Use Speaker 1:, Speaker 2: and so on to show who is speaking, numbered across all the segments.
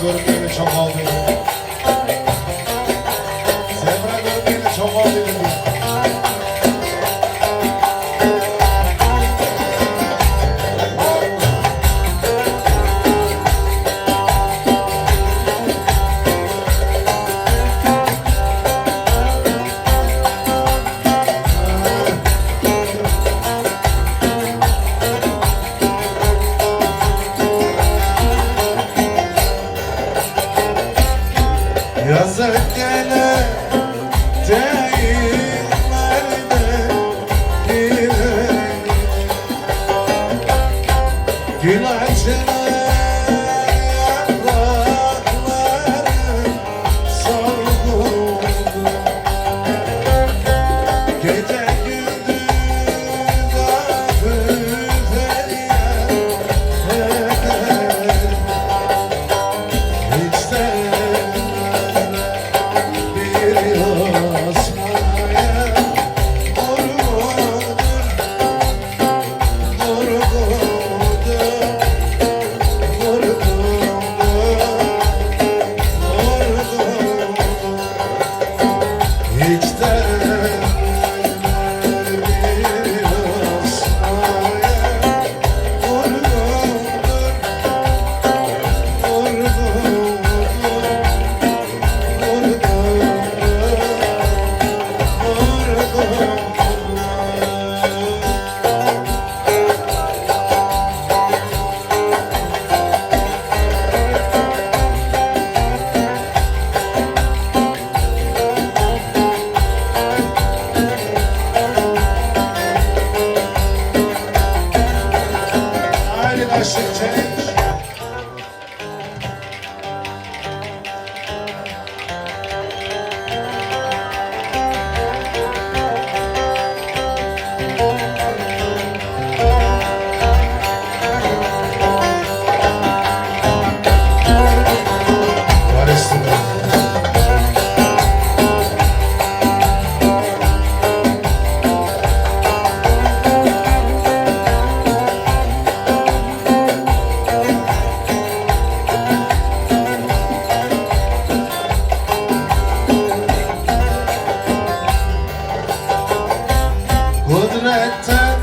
Speaker 1: görmeyi çok aldım. Realize Wasn't that time?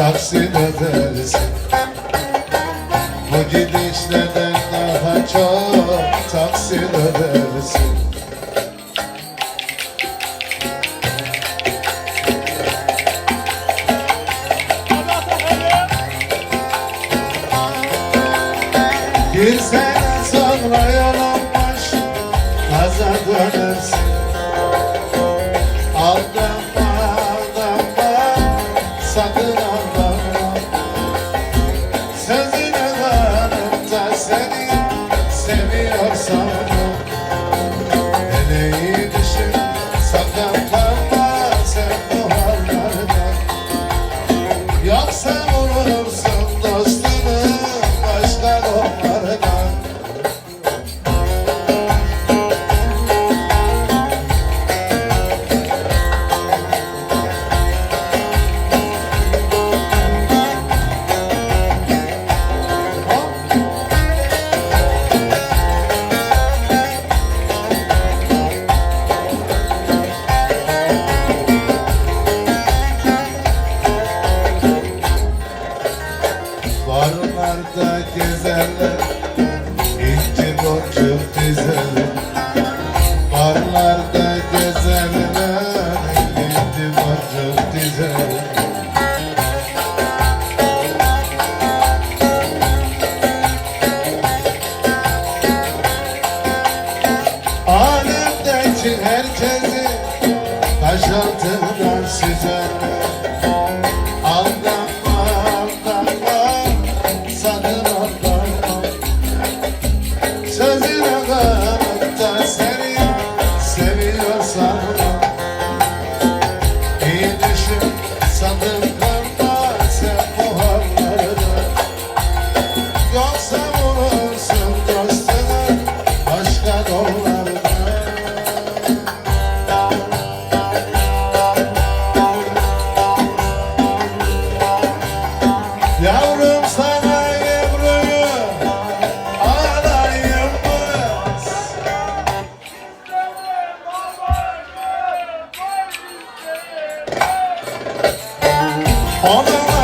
Speaker 1: taksim edersin Bu gidişle de daha çok taksim edersin Bir sene sonra yola kaza dönersin. seni seviyorsam bize İhtibacı bize Barlarda gezenler İhtibacı bize Alemdeki herkesi Taş altından süzer All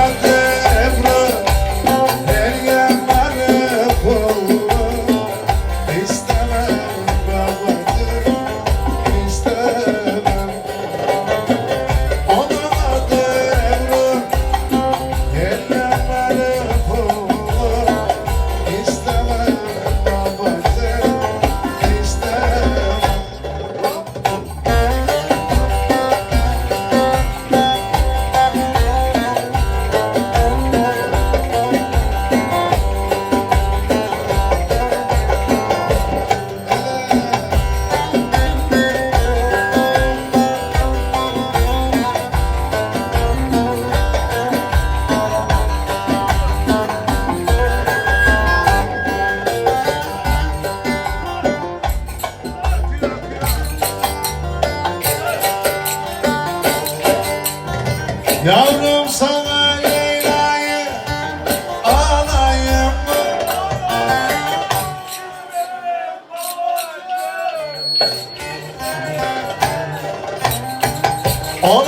Speaker 1: All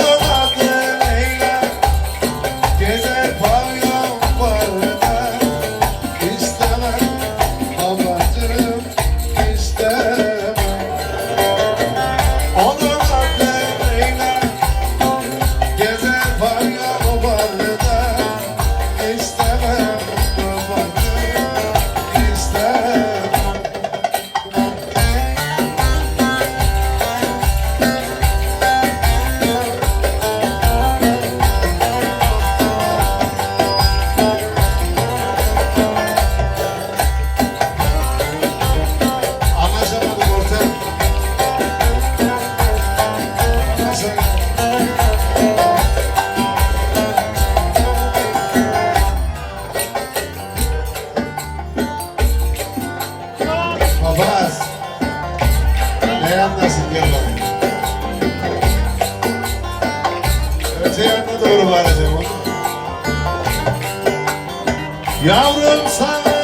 Speaker 1: Yavrum sana